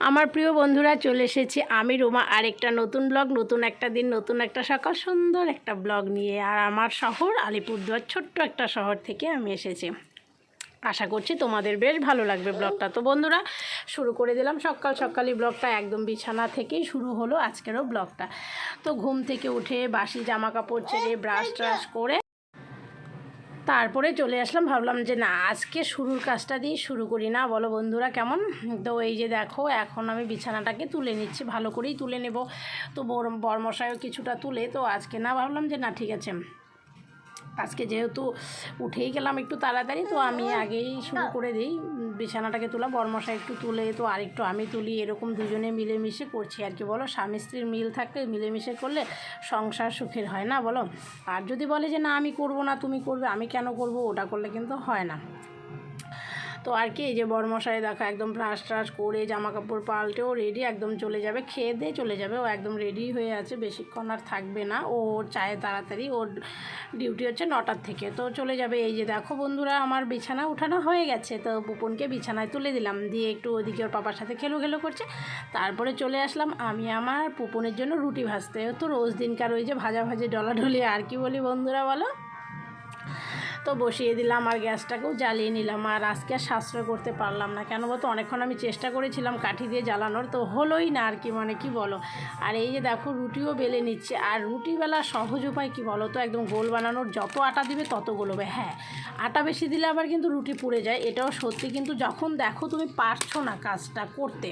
আমার প্রিয় বন্ধুরা চলে এসেছি আমি রোমা। আরেকটা নতুন ব্লগ নতুন একটা দিন নতুন একটা সকাল সুন্দর একটা ব্লগ নিয়ে। আর আমার শহর আলিপুরদুয়ার ছোট্ট একটা শহর থেকে আমি এসেছি। আশা করছি তোমাদের বেশ ভালো লাগবে ব্লগটা। তো বন্ধুরা শুরু করে দিলাম। সকাল সকালই ব্লগটা একদম বিছানা থেকেই শুরু হলো আজকেরও ব্লগটা। তো ঘুম থেকে উঠে বাসি জামা কাপড় ছেড়ে ব্রাশ ট্রাশ করে তারপরে চলে আসলাম, ভাবলাম যে না, আজকে শুরুর কাজটা দিয়ে শুরু করি না। বলো বন্ধুরা কেমন? তো এই যে দেখো, এখন আমি বিছানাটাকে তুলে নিচ্ছি, ভালো করেই তুলে নেব। তো বর বরমশায়ও কিছুটা তুলে, তো আজকে না ভাবলাম যে না, ঠিক আছে। আজকে যেহেতু উঠেই গেলাম একটু তাড়াতাড়ি, তো আমি আগেই শুরু করে দিই। বিছানাটাকে তোলা বর্মশা একটু তুলে, তো আরেকটু আমি তুলি, এরকম দুজনে মিলেমিশে করছি। আর কি বলো, স্বামী স্ত্রীর মিল থাকলে মিলেমিশে করলে সংসার সুখের হয় না বলো? আর যদি বলে যে, না, আমি করব না, তুমি করবে, আমি কেন করব? ওটা করলে কিন্তু হয় না। তো আর কি, এই যে বড়মশাই দেখা একদম ব্রাশ ট্রাশ করে জামা কাপড় পাল্টেও রেডি একদম চলে যাবে। খেয়ে দিয়ে চলে যাবে, ও একদম রেডি হয়ে আছে, বেশিক্ষণ আর থাকবে না। ও চায় তাড়াতাড়ি, ওর ডিউটি হচ্ছে নটার থেকে। তো চলে যাবে এই যে দেখো বন্ধুরা, আমার বিছানা উঠানো হয়ে গেছে। তো পুপনকে বিছানায় তুলে দিলাম, দিয়ে একটু ওদিকে ওর পাপার সাথে খেলো খেলো করছে। তারপরে চলে আসলাম আমি আমার পুপনের জন্য রুটি ভাজতে। তো রোজ দিনকার ওই যে ভাজা ভাজি ডলাডলি, আর কি বলি বন্ধুরা বলো? তো বসিয়ে দিলাম আর গ্যাসটাকেও জ্বালিয়ে নিলাম আর আজকে আর সাশ্রয় করতে পারলাম না। কেন বলতো অনেকক্ষণ আমি চেষ্টা করেছিলাম কাঠি দিয়ে জ্বালানোর, তো হলোই না আর কি মানে কি বলো? আর এই যে দেখো, রুটিও বেলে নিচ্ছে। আর রুটি বেলা সহজ উপায় কী বলো তো, একদম গোল বানানোর যত আটা দিবে তত গোলবে। হ্যাঁ আটা বেশি দিলে আবার কিন্তু রুটি পুড়ে যায়। এটাও সত্যি, কিন্তু যখন দেখো তুমি পারছ না কাজটা করতে,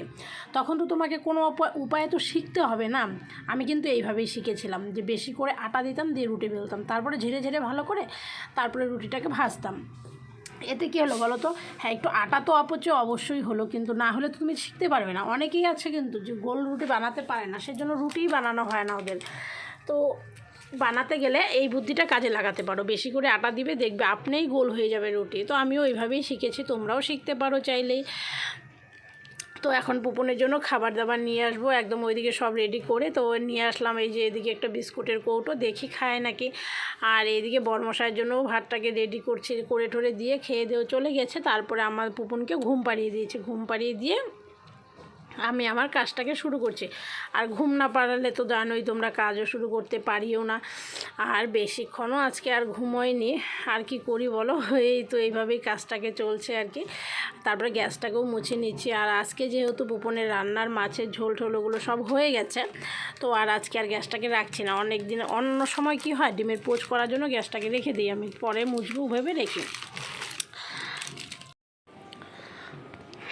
তখন তো তোমাকে কোনো উপায় তো শিখতে হবে না। আমি কিন্তু এইভাবেই শিখেছিলাম যে বেশি করে আটা দিতাম, দিয়ে রুটি বেলতাম। তারপরে ঝেড়ে ঝেড়ে ভালো করে, তারপরে রুটিটাকে ভাজতাম। এতে কী হলো বলো তো? হ্যাঁ একটু আটা তো অপচয় অবশ্যই হলো, কিন্তু না হলে তো তুমি শিখতে পারবে না। অনেকেই আছে কিন্তু যে গোল রুটি বানাতে পারে না, সেজন্য রুটিই বানানো হয় না ওদের। তো বানাতে গেলে এই বুদ্ধিটা কাজে লাগাতে পারো। বেশি করে আটা দিবে, দেখবে আপনিই গোল হয়ে যাবে রুটি। তো আমিও এইভাবেই শিখেছি, তোমরাও শিখতে পারো চাইলেই। তো এখন পুপনের জন্য খাবার দাবার নিয়ে আসব। একদম ওইদিকে সব রেডি করে তো নিয়ে আসলাম এই যে এদিকে একটা বিস্কুটের কৌটো। দেখি খায় নাকি। আর এইদিকে বরমশাইয়ের জন্য ভাতটাকে রেডি করছি, করে ঠরে দিয়ে খেয়ে দেও চলে গেছে। তারপরে আমার পুপনকে ঘুম পাড়িয়ে দিয়েছে। ঘুম পাড়িয়ে দিয়ে আমি আমার কাজটাকে শুরু করছি। আর ঘুম না পাড়ালে তো জানোই তোমরা কাজও শুরু করতে পারিও না। আর বেশিক্ষণও আজকে আর ঘুমোয়নি। আর কি করি বলো? এই তো এইভাবেই কাজটাকে চলছে আর কি। তারপরে গ্যাসটাকেও মুছে নিচ্ছি। আর আজকে যেহেতু পুপনের রান্নার মাছের ঝোল ঠোল ওগুলো সব হয়ে গেছে, তো আর আজকে আর গ্যাসটাকে রাখছি না। অনেক দিন অন্য সময় কি হয়, ডিমের পোচ করার জন্য গ্যাসটাকে রেখে দিই। আমি পরে মুছবো, ভেবে রেখে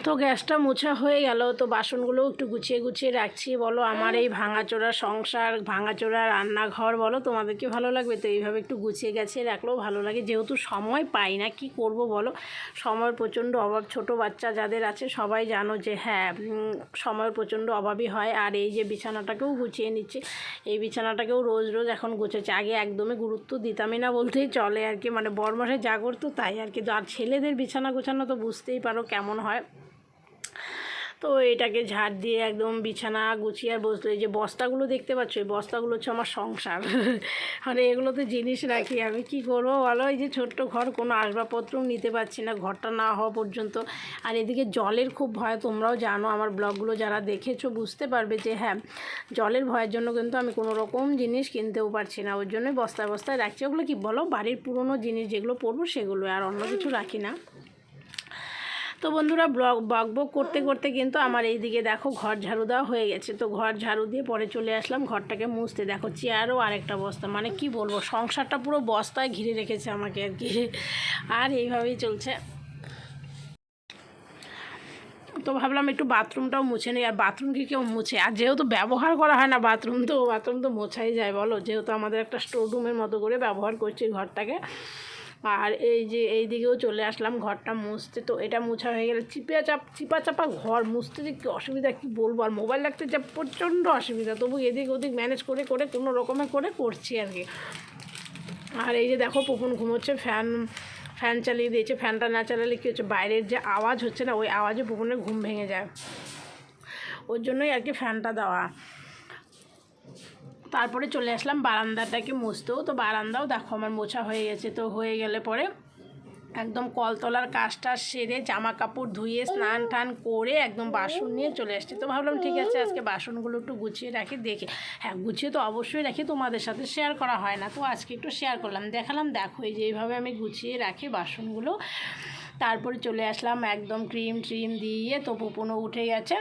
তো গ্যাসটা মোছা হয়ে গেল, তো বাসনগুলোও একটু গুছিয়ে গুছিয়ে রাখছি। বলো, আমার এই ভাঙাচোরা সংসার, ভাঙাচোরা রান্নাঘর, বলো তোমাদের কি ভালো লাগবে? তো এইভাবে একটু গুছিয়ে গেছে রাখলেও ভালো লাগে। যেহেতু সময় পাই না, কি করব বলো? সময়ের প্রচণ্ড অভাব, ছোট বাচ্চা যাদের আছে, সবাই জানো যে হ্যাঁ সময়ের প্রচণ্ড অভাবই হয়। আর এই যে বিছানাটাকেও গুছিয়ে নিচ্ছে, এই বিছানাটাকেও রোজ রোজ এখন গুছেছে। আগে একদমই গুরুত্ব দিতামই না বলতেই চলে আর কি। মানে বরমাসে যা করতো তাই আর কি। আর ছেলেদের বিছানা গোছানো তো বুঝতেই পারো কেমন হয়। তো এটাকে ঝাড় দিয়ে একদম বিছানা গুছিয়ে আর বসল, এই যে বস্তাগুলো দেখতে পাচ্ছ, এই বস্তাগুলো হচ্ছে আমার সংসার। মানে এগুলোতে জিনিস রাখি, আমি কি করব বলো? এই যে ছোট্ট ঘর, কোনো আসবাবপত্রও নিতে পারছি না, ঘরটা না হওয়া পর্যন্ত। আর এদিকে জলের খুব ভয়, তোমরাও জানো, আমার ব্লগগুলো যারা দেখেছ বুঝতে পারবে যে হ্যাঁ জলের ভয়ের জন্য কিন্তু আমি কোনো রকম জিনিস কিনতেও পারছি না, ওর জন্যই বস্তায় বস্তায় রাখছি। ওগুলো কি বলো? বাড়ির পুরনো জিনিস যেগুলো পরবো সেগুলো আর অন্য কিছু রাখি না। তো বন্ধুরা ব্লগ বক বক করতে করতে কিন্তু আমার এই দিকে দেখো ঘর ঝাড়ু দেওয়া হয়ে গেছে। তো ঘর ঝাড়ু দিয়ে পরে চলে আসলাম, ঘরটাকে মুছতে। দেখো চেয়ারও আরেকটা বস্তা। মানে কি বলব, সংসারটা পুরো বস্তায় ঘিরে রেখেছে আমাকে আর কি। আর এইভাবেই চলছে। তো ভাবলাম একটু বাথরুমটাও মুছে নিই। আর বাথরুম কি কেউ মুছে? আর যেহেতু ব্যবহার করা হয় না বাথরুম, তো বাথরুম তো মোছাই যায়, বলো? যেহেতু আমাদের একটা স্টোর রুমের মতো করে ব্যবহার করছি ঘরটাকে। আর এই যে এই দিকেও চলে আসলাম, ঘরটা মুছতে। তো এটা মোছা হয়ে গেলে চিপা চাপ, চিপা চাপা ঘর, মুছতে যে কী অসুবিধা, কী বলব? আর মোবাইল রাখতে যা প্রচণ্ড অসুবিধা, তবু এদিক ওদিক ম্যানেজ করে করে, কোনো রকমে করে করছি আর কি। আর এই যে দেখো পুকুন ঘুমোচ্ছে ফ্যান ফ্যান চালিয়ে দিয়েছে। ফ্যানটা না চালালে কী হচ্ছে? বাইরের যে আওয়াজ হচ্ছে না, ওই আওয়াজে পুকুনের ঘুম ভেঙে যায়। ওর জন্যই আর কি ফ্যানটা দেওয়া। তারপরে চলে আসলাম বারান্দাটাকে মুছতেও তো বারান্দাও দেখো আমার মোছা হয়ে গেছে, তো হয়ে গেলে পরে একদম কলতলার কাজটা সেরে জামা কাপড় ধুয়ে স্নান টান করে একদম বাসন নিয়ে চলে আসছি। তো ভাবলাম, ঠিক আছে, আজকে বাসনগুলো একটু গুছিয়ে রাখি, দেখে। হ্যাঁ গুছিয়ে তো অবশ্যই রাখি, তোমাদের সাথে শেয়ার করা হয় না। তো আজকে একটু শেয়ার করলাম, দেখালাম, দেখো, এই যে এইভাবে আমি গুছিয়ে রাখি বাসনগুলো। তারপরে চলে আসলাম, একদম ক্রিম ট্রিম দিয়ে তো পুপুনও উঠে গেছে।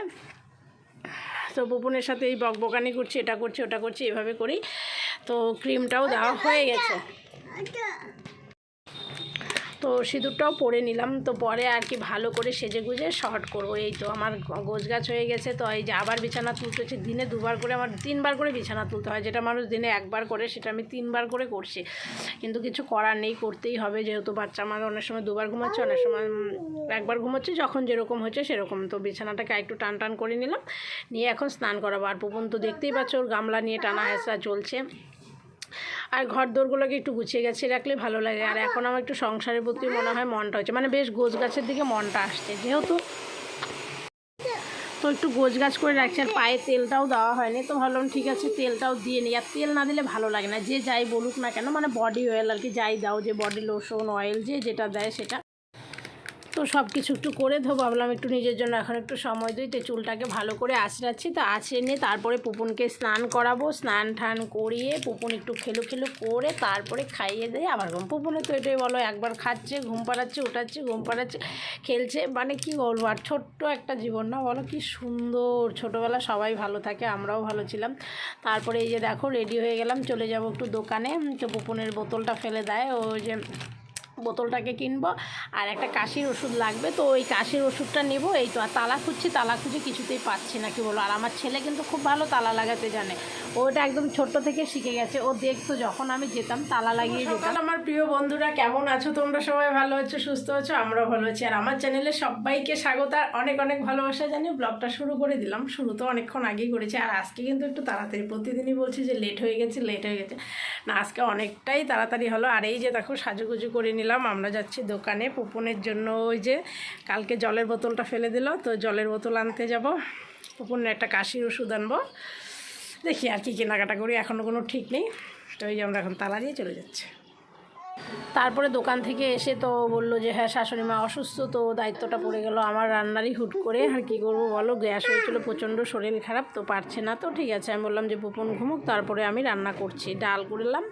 তো বপনের সাথে এই বকবকানি করছি, এটা করছি, ওটা করছি, এভাবে করি তো ক্রিমটাও দেওয়া হয়ে গেছে। তো সিঁদুরটাও পরে নিলাম। তো পরে আর কি ভালো করে সেজে গুজে শর্ট করব। এই তো আমার গোছ গাছ হয়ে গেছে। তো এই যে আবার বিছানা তুলতে হচ্ছে দিনে দুবার করে আমার, তিনবার করে বিছানা তুলতে হয়। যেটা মানুষ দিনে একবার করে, সেটা আমি তিনবার করে করছি। কিন্তু কিছু করার নেই, করতেই হবে। যেহেতু বাচ্চা আমার অনেক সময় দুবার ঘুমাচ্ছে, অনেক সময় একবার ঘুমাচ্ছে, যখন যেরকম হচ্ছে সেরকম। তো বিছানাটাকে একটু টান টান করে নিলাম। নিয়ে এখন স্নান করাবো। আর পুপন তো দেখতেই পাচ্ছ, ওর গামলা নিয়ে টানা হেঁচড়া চলছে। আর ঘর দোরগুলোকে একটু গুছিয়ে গেছে রাখলে ভালো লাগে। আর এখন আমার একটু সংসারের প্রতি মনে হয় মনটা হচ্ছে মানে বেশ গোছ গাছের দিকে মনটা আসছে। যেহেতু তো একটু গোছ গাছ করে রাখছি, আর পায়ে তেলটাও দেওয়া হয়নি। তো ভাবলাম, ঠিক আছে, তেলটাও দিয়ে নিই। আর তেল না দিলে ভালো লাগে না। যে যাই বলুক না কেন মানে বডি অয়েল আর কি, যাই দাও, যে বডি লোশন অয়েল যে যেটা দেয় সেটা। তো সব কিছু একটু করে ধো ভাবলাম একটু নিজের জন্য এখন একটু সময় দিই। তো চুলটাকে ভালো করে আঁচড়াচ্ছি। তো আঁচড়ে নিয়ে তারপরে পুপুনকে স্নান করাবো। স্নান টান করিয়ে পুপুন একটু খেলু খেলু করে তারপরে খাইয়ে দিয়ে আবার ঘুম পুপুনে তো এটাই বলো, একবার খাচ্ছে, ঘুম পাড়াচ্ছে, উঠাচ্ছে, ঘুম পাড়াচ্ছে, খেলছে। মানে কি বলব, আর ছোট্ট একটা জীবন না বলো, কি সুন্দর। ছোটোবেলা সবাই ভালো থাকে, আমরাও ভালো ছিলাম। তারপরে এই যে দেখো রেডি হয়ে গেলাম, চলে যাব একটু দোকানে। তো পুপুনের বোতলটা ফেলে দেয়। ও যে বোতলটাকে কিনবো। আর একটা কাশির ওষুধ লাগবে, তো ওই কাশির ওষুধটা নেব। এই তো, আর তালা খুঁজছি, তালা খুঁজে কিছুতেই পাচ্ছি না, কি বলো আর আমার ছেলে কিন্তু খুব ভালো তালা লাগাতে জানে। ওটা একদম ছোট্ট থেকে শিখে গেছে। ও দেখতো যখন আমি যেতাম তালা লাগিয়ে যেতাম। আমার প্রিয় বন্ধুরা কেমন আছো? তোমরা সবাই ভালো আছো সুস্থ আছো? আমরাও ভালো আছি। আর আমার চ্যানেলে সবাইকে স্বাগত। আর অনেক অনেক ভালোবাসা জানিয়ে ব্লগটা শুরু করে দিলাম। শুরু তো অনেকক্ষণ আগেই করেছি। আর আজকে কিন্তু একটু তাড়াতাড়ি প্রতিদিনই বলছি যে লেট হয়ে গেছে লেট হয়ে গেছে। না আজকে অনেকটাই তাড়াতাড়ি হলো। আর এই যে দেখো সাজুগুজু করে নিলাম। আমরা যাচ্ছি দোকানে পুপনের জন্য ওই যে কালকে জলের বোতলটা ফেলে দিল। তো জলের বোতল আনতে যাব। পুপনের একটা কাশির ওষুধ আনব। দেখি আর কি কেনাকাটা করি এখনও কোনো ঠিক নেই। তো এই যে আমরা এখন তালা দিয়ে চলে যাচ্ছে। তারপরে দোকান থেকে এসে তো বলল যে হ্যাঁ শাশুড়ি মা অসুস্থ, তো দায়িত্বটা পড়ে গেল আমার রান্নারই হুট করে। আর কী করব বলো, গ্যাস হয়েছিল, প্রচণ্ড শরীর খারাপ, তো পারছে না তো, ঠিক আছে। আমি বললাম যে পুপন ঘুমুক, তারপরে আমি রান্না করছি। ডাল করলাম,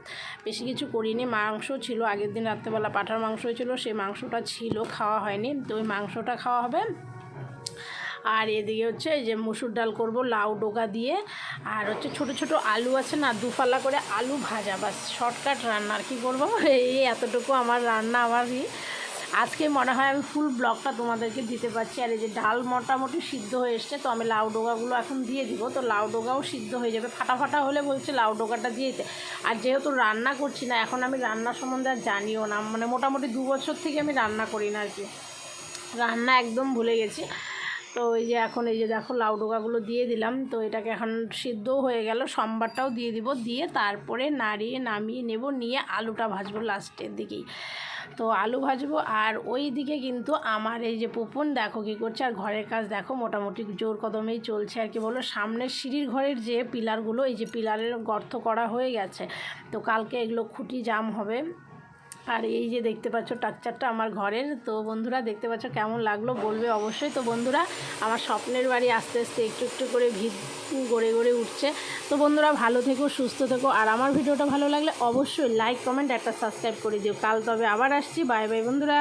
বেশি কিছু করিনি, মাংস ছিল, আগের দিন রাত্রেবেলা পাঠার মাংস হয়েছিল সেই মাংসটা ছিল, খাওয়া হয়নি। তো ওই মাংসটা খাওয়া হবে আর এদিকে হচ্ছে এই যে মুসুর ডাল করব, লাউ ডোকা দিয়ে। আর হচ্ছে ছোট ছোট আলু আছে না দুফালা করে আলু ভাজা, বাস শর্টকাট রান্না। আর কি করব? এই এতটুকু আমার রান্না আমারই আজকে মনে হয় আমি ফুল ব্লগটা তোমাদেরকে দিতে পারছি। আর এই যে ডাল মোটামুটি সিদ্ধ হয়ে এসছে, তো আমি লাউ ডোকাগুলো এখন দিয়ে দিব। তো লাউ ডোকাও সিদ্ধ হয়ে যাবে। ফাটা ফাটা হলে বলছে লাউ ডোকাটা দিয়ে দিতে। আর যেহেতু রান্না করছি না, এখন আমি রান্না সম্বন্ধে আর জানিও না। মানে মোটামুটি দু বছর থেকে আমি রান্না করি না আর কি। রান্না একদম ভুলে গেছি। তো এই যে এখন এই যে দেখো লাউ ডোকাগুলো দিয়ে দিলাম, তো এটাকে এখন সিদ্ধও হয়ে গেল, সোমবারটাও দিয়ে দিব, দিয়ে তারপরে নাড়িয়ে নামিয়ে নেব, নিয়ে আলুটা ভাজবো লাস্টের দিকেই। তো আলু ভাজবো, আর ওই দিকে কিন্তু আমার এই যে পুপন দেখো কী করছে, আর ঘরের কাজ দেখো মোটামুটি জোর কদমেই চলছে আর কি বলো। সামনের সিঁড়ির ঘরের যে পিলারগুলো, এই যে পিলারের গর্ত করা হয়ে গেছে, তো কালকে এগুলো খুঁটি জাম হবে। আর এই যে দেখতে পাচ্ছ টাকচারটা আমার ঘরের, তো বন্ধুরা দেখতে পাচ্ছ কেমন লাগল বলবে অবশ্যই। তো বন্ধুরা, আমার স্বপ্নের বাড়ি আস্তে আস্তে একটু একটু করে ভিত গড়ে গড়ে উঠছে। তো বন্ধুরা, ভালো থেকো, সুস্থ থেকো। আর আমার ভিডিওটা ভালো লাগলে অবশ্যই লাইক কমেন্ট একটা সাবস্ক্রাইব করে দিও। কাল তবে আবার আসছি। বাই বাই বন্ধুরা।